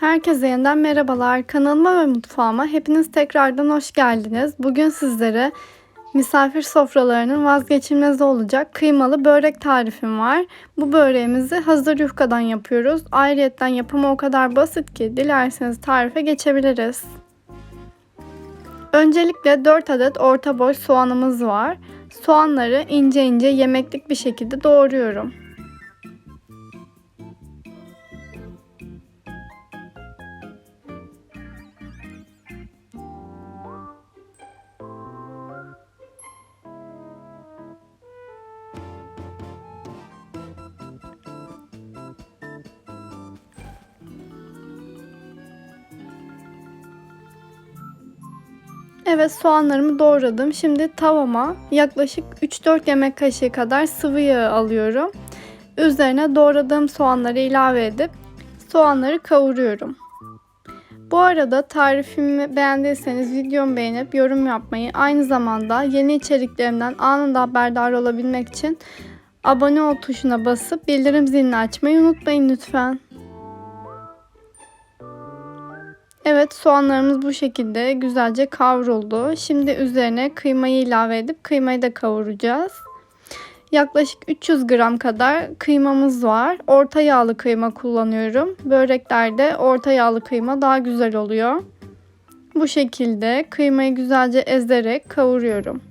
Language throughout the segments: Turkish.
Herkese yeniden merhabalar. Kanalıma ve mutfağıma hepiniz tekrardan hoş geldiniz. Bugün sizlere misafir sofralarının vazgeçilmezi olacak kıymalı börek tarifim var. Bu böreğimizi hazır yufkadan yapıyoruz. Ayrıyetten yapımı o kadar basit ki dilerseniz tarife geçebiliriz. Öncelikle 4 adet orta boy soğanımız var. Soğanları ince ince yemeklik bir şekilde doğruyorum. Evet soğanlarımı doğradım. Şimdi tavama yaklaşık 3-4 yemek kaşığı kadar sıvı yağ alıyorum. Üzerine doğradığım soğanları ilave edip soğanları kavuruyorum. Bu arada tarifimi beğendiyseniz videomu beğenip yorum yapmayı, aynı zamanda yeni içeriklerimden anında haberdar olabilmek için abone ol tuşuna basıp bildirim zilini açmayı unutmayın lütfen. Evet soğanlarımız bu şekilde güzelce kavruldu. Şimdi üzerine kıymayı ilave edip kıymayı da kavuracağız. Yaklaşık 300 gram kadar kıymamız var. Orta yağlı kıyma kullanıyorum. Böreklerde orta yağlı kıyma daha güzel oluyor. Bu şekilde kıymayı güzelce ezerek kavuruyorum.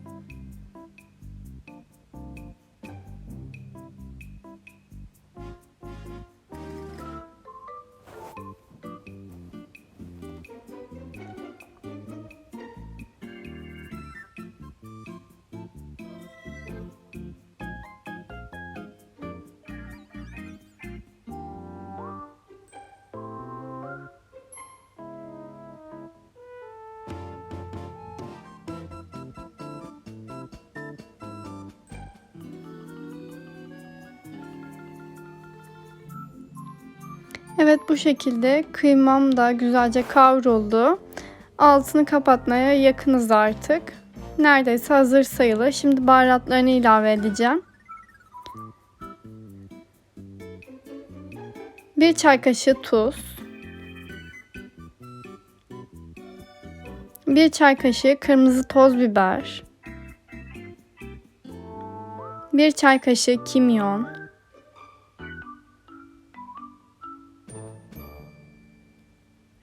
Evet bu şekilde kıymam da güzelce kavruldu. Altını kapatmaya yakınız artık. Neredeyse hazır sayılı. Şimdi baharatlarını ilave edeceğim. Bir çay kaşığı tuz. Bir çay kaşığı kırmızı toz biber. Bir çay kaşığı kimyon.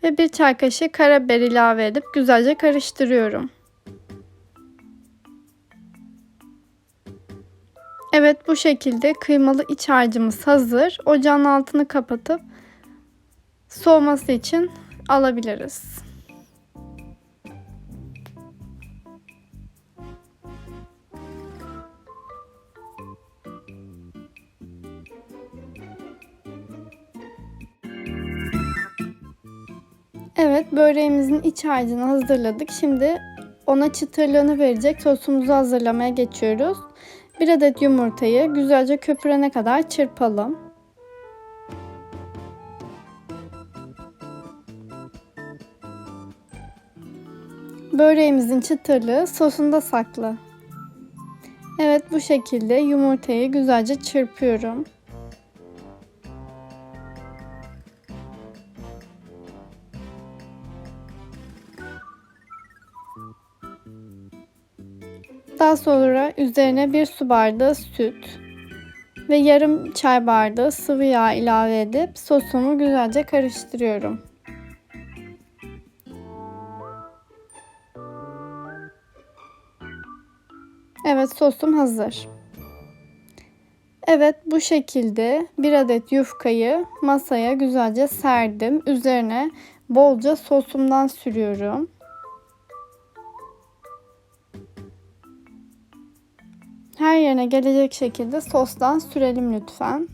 Ve bir çay kaşığı karabiber ilave edip güzelce karıştırıyorum. Evet bu şekilde kıymalı iç harcımız hazır. Ocağın altını kapatıp soğuması için alabiliriz. Evet böreğimizin iç harcını hazırladık. Şimdi ona çıtırlığını verecek sosumuzu hazırlamaya geçiyoruz. Bir adet yumurtayı güzelce köpürene kadar çırpalım. Böreğimizin çıtırlığı sosunda saklı. Evet bu şekilde yumurtayı güzelce çırpıyorum. Daha sonra üzerine bir su bardağı süt ve yarım çay bardağı sıvı yağ ilave edip sosumu güzelce karıştırıyorum. Evet sosum hazır. Evet bu şekilde bir adet yufkayı masaya güzelce serdim. Üzerine bolca sosumdan sürüyorum. Her yerine gelecek şekilde sostan sürelim lütfen.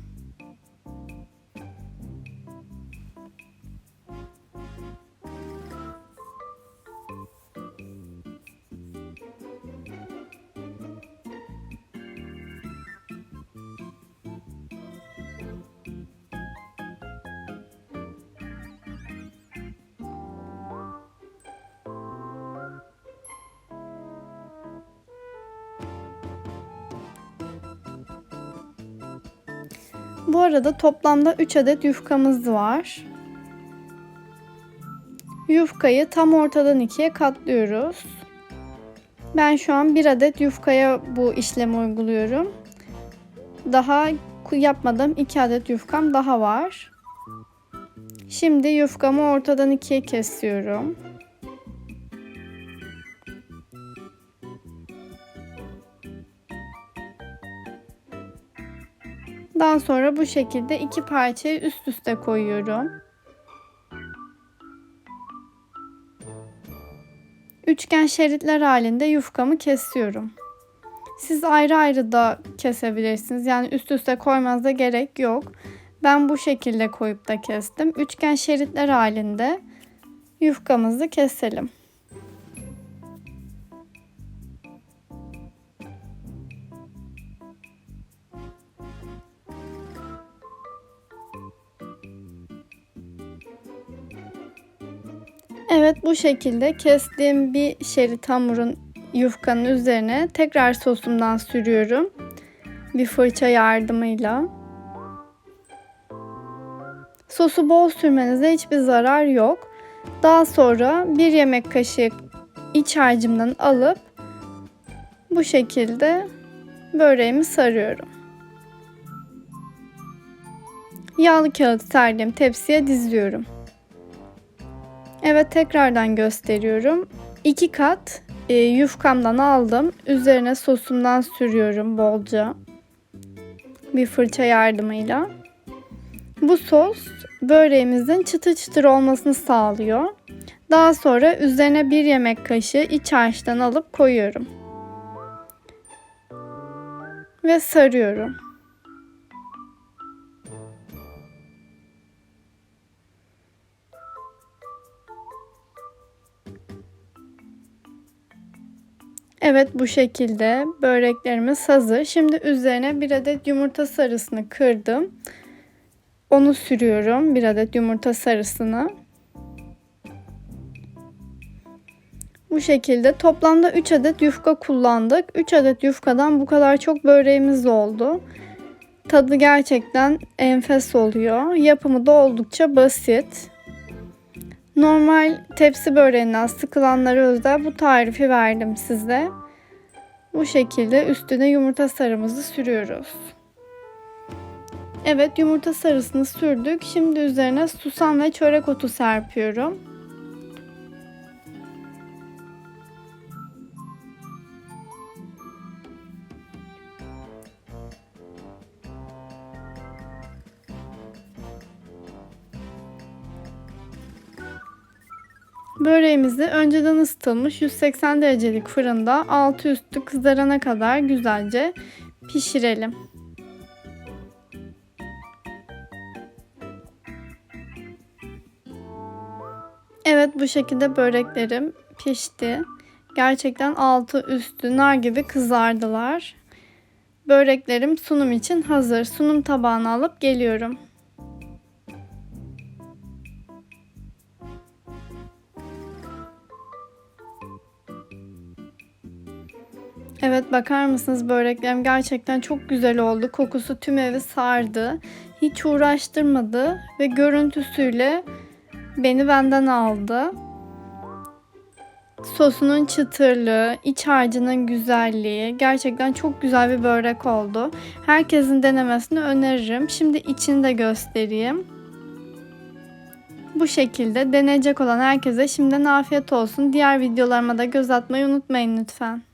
Bu arada toplamda 3 adet yufkamız var. Yufkayı tam ortadan ikiye katlıyoruz. Ben şu an bir adet yufkaya bu işlemi uyguluyorum. Daha yapmadım. iki adet yufkam daha var. Şimdi yufkamı ortadan ikiye kesiyorum. Daha sonra bu şekilde iki parçayı üst üste koyuyorum. Üçgen şeritler halinde yufkamı kesiyorum. Siz ayrı ayrı da kesebilirsiniz. Yani üst üste koymanıza gerek yok. Ben bu şekilde koyup da kestim. Üçgen şeritler halinde yufkamızı keselim. Evet bu şekilde kestiğim bir şerit hamurun yufkanın üzerine tekrar sosumdan sürüyorum. Bir fırça yardımıyla. Sosu bol sürmenize hiçbir zarar yok. Daha sonra bir yemek kaşığı iç harcımdan alıp bu şekilde böreğimi sarıyorum. Yağlı kağıt serdiğim tepsiye diziyorum. Evet tekrardan gösteriyorum. İki kat e, yufkamdan aldım. Üzerine sosumdan sürüyorum bolca. Bir fırça yardımıyla. Bu sos böreğimizin çıtır çıtır olmasını sağlıyor. Daha sonra üzerine bir yemek kaşığı iç harçtan alıp koyuyorum. Ve sarıyorum. Evet bu şekilde böreklerimiz hazır. Şimdi üzerine bir adet yumurta sarısını kırdım. Onu sürüyorum. Bir adet yumurta sarısını. Bu şekilde toplamda 3 adet yufka kullandık. 3 adet yufkadan bu kadar çok böreğimiz oldu. Tadı gerçekten enfes oluyor. Yapımı da oldukça basit. Normal tepsi böreğinden sıkılanlara özel bu tarifi verdim size. Bu şekilde üstüne yumurta sarımızı sürüyoruz. Evet yumurta sarısını sürdük. Şimdi üzerine susam ve çörek otu serpiyorum. Böreğimizi önceden ısıtılmış 180 derecelik fırında altı üstü kızarana kadar güzelce pişirelim. Evet bu şekilde böreklerim pişti. Gerçekten altı üstü nar gibi kızardılar. Böreklerim sunum için hazır. Sunum tabağına alıp geliyorum. Evet bakar mısınız böreklerim gerçekten çok güzel oldu. Kokusu tüm evi sardı. Hiç uğraştırmadı ve görüntüsüyle beni benden aldı. Sosunun çıtırlığı, iç harcının güzelliği gerçekten çok güzel bir börek oldu. Herkesin denemesini öneririm. Şimdi içini de göstereyim. Bu şekilde deneyecek olan herkese şimdiden afiyet olsun. Diğer videolarıma da göz atmayı unutmayın lütfen.